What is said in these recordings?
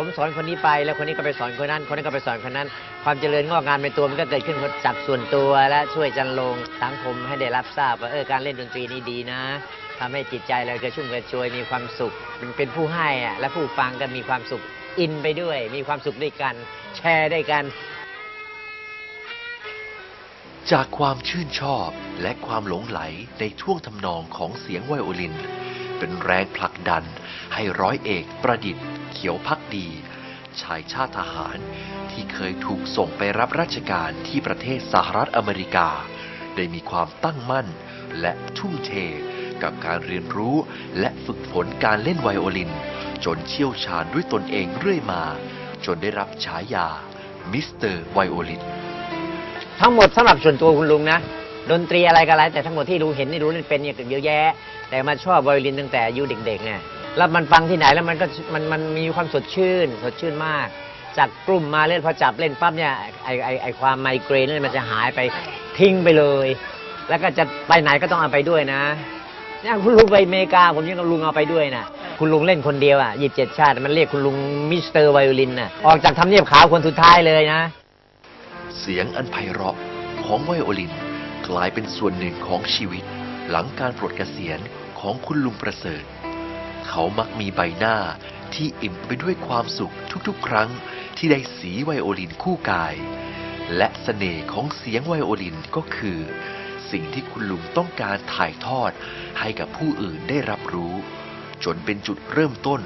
ผมสอนคนนี้ไปแล้วคนนี้ก็ไปสอนคนนั้น คนนั้นก็ไปสอนคนนั้น ความเจริญงอกงามในตัวมันก็เกิดขึ้นจากส่วนตัวและช่วยจันลงสังคมให้ได้รับทราบว่าเออการเล่นดนตรีนี่ดีนะทำให้จิตใจเรากระชุ่มกระชวยมีความสุข มันเป็นผู้ให้อะและผู้ฟังก็มีความสุขอินไปด้วย มีความสุขด้วยกัน แชร์ด้วยกัน จากความชื่นชอบและความหลงไหลในท่วงทำนองของเสียงไวโอลิน เป็นแรงผลักดันให้ร้อยเอกประดิษฐ์ เขียวพักดี ชายชาติทหารที่เคยถูกส่งไปรับราชการที่ประเทศสหรัฐอเมริกา ได้มีความตั้งมั่นและทุ่มเทกับการเรียนรู้และฝึกฝนการเล่นไวโอลิน จนเชี่ยวชาญด้วยตนเองเรื่อยมา จนได้รับฉายามิสเตอร์ไวโอลิน ทั้งหมดสำหรับส่วนตัวคุณลุงนะ ดนตรีอะไรก็แล้วแต่ทั้งหมดที่รู้เห็นนี่รู้เล่นเป็นเนี่ยเยอะแยะ แต่มาชอบไวโอลินตั้งแต่อายุเด็กๆเนี่ย แล้วมันฟังที่ไหนแล้วมันก็มันมันมีความสดชื่น สดชื่นมาก จากกลุ่มมาเล่นพอจับเล่นปั๊บเนี่ยไอไอไอความไมเกรนนี่มันจะหายไปทิ้งไปเลย แล้วก็จะไปไหนก็ต้องเอาไปด้วยนะเนี่ยคุณลุงไปอเมริกาผมยังกับลุงเอาไปด้วยนะคุณลุงเล่นคนเดียวอะยี่สิบเจ็ดชาติ มันเรียกคุณลุงมิสเตอร์ไวโอลินน่ะออกจากทำเนียบขาวคนสุดท้ายเลยนะ เสียงอันไพเราะของไวโอลิน กลายเป็นส่วนหนึ่งของชีวิต หลังการปลดเกษียณของคุณลุงประเสริฐ เขามักมีใบหน้า ที่อิ่มไปด้วยความสุขทุกๆ ครั้งที่ได้สีไวโอลินคู่กาย และเสน่ห์ของเสียงไวโอลินก็คือ สิ่งที่คุณลุงต้องการถ่ายทอดให้กับผู้อื่นได้รับรู้ จนเป็นจุดเริ่มต้น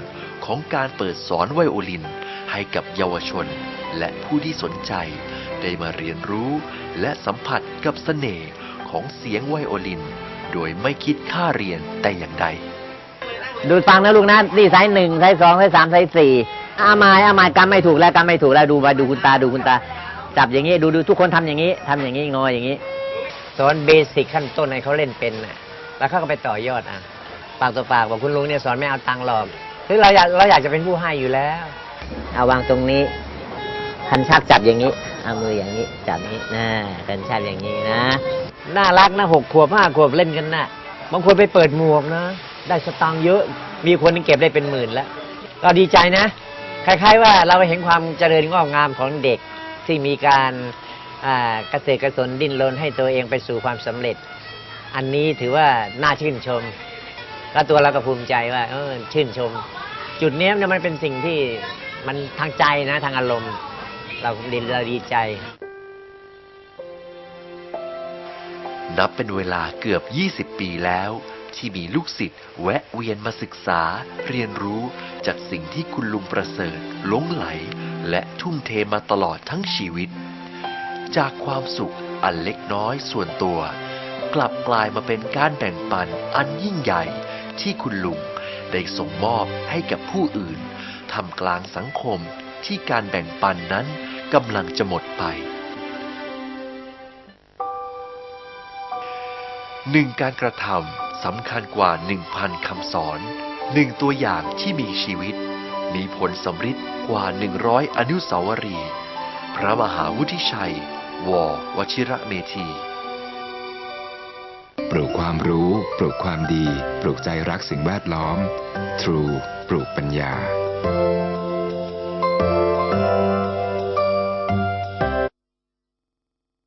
ของการเปิดสอนไวโอลิน ให้กับเยาวชน และผู้ที่สนใจ ได้มาเรียนรู้ และสัมผัสกับเสน่ห์ของเสียงไวโอลิน โดยไม่คิดค่าเรียนแต่อย่างใด ดูฟังนะลูกนะนี่ไซส์หนึ่งไซส์สองไซส์สามไซส์สี่อามายอามายกำไม่ถูกแล้วกำไม่ถูกแล้วดูไปดูคุณตาดูคุณตา จับอย่างนี้ดูดูทุกคนทำอย่างนี้ทำอย่างนี้งออย่างนี้สอนเบสิกขั้นต้นให้เขาเล่นเป็นน่ะแล้วเขาก็ไปต่อยอดอะปากต่อปากบอกคุณลุงเนี่ยสอนไม่เอาตังค์หรอกคือเราอยากเราอยากจะเป็นผู้ให้อยู่แล้ว เอาวางตรงนี้คันชักจับอย่างนี้เอามืออย่างนี้จับนี้นะคันชักอย่างนี้นะ น่ารักนะหกขวบห้าขวบเล่นกันนะบางคนไปเปิดหมวกนะ ได้สตางค์เยอะ มีคนเก็บได้เป็นหมื่นแล้ว ก็ดีใจนะ คล้าย ๆ ว่าเราเห็นความเจริญงอกงามของเด็กที่มีการอ่าเกษตรกระสนดิ้นรนให้ตัวเองไปสู่ความสำเร็จ อันนี้ถือว่าน่าชื่นชม แล้วตัวเราก็ภูมิใจว่าเออชื่นชม จุดนี้เนี่ยมันเป็นสิ่งที่มันทางใจนะทางอารมณ์ เราดีเราดีใจ นับเป็นเวลาเกือบ 20 ปีแล้ว ที่มีลูกศิษย์แวะเวียนมาศึกษา เรียนรู้จากสิ่งที่คุณลุงประเสริฐหลงไหล และทุ่มเทมาตลอดทั้งชีวิต จากความสุขอันเล็กน้อยส่วนตัว กลับกลายมาเป็นการแบ่งปันอันยิ่งใหญ่ที่คุณลุงได้ส่งมอบให้กับผู้อื่นทำกลางสังคมที่การแบ่งปันนั้นกำลังจะหมดไปหนึ่งการกระทำ สำคัญกว่าหนึ่งพันคำสอนหนึ่งตัวอย่างที่มีชีวิต มีผลสำฤทธิ์กว่าหนึ่งร้อยอนุสาวรีย์พระมหาวุฒิชัย ววชิระเมธี ปลูกความรู้ ปลูกความดี ปลูกใจรักสิ่งแวดล้อม True ปลูกปัญญา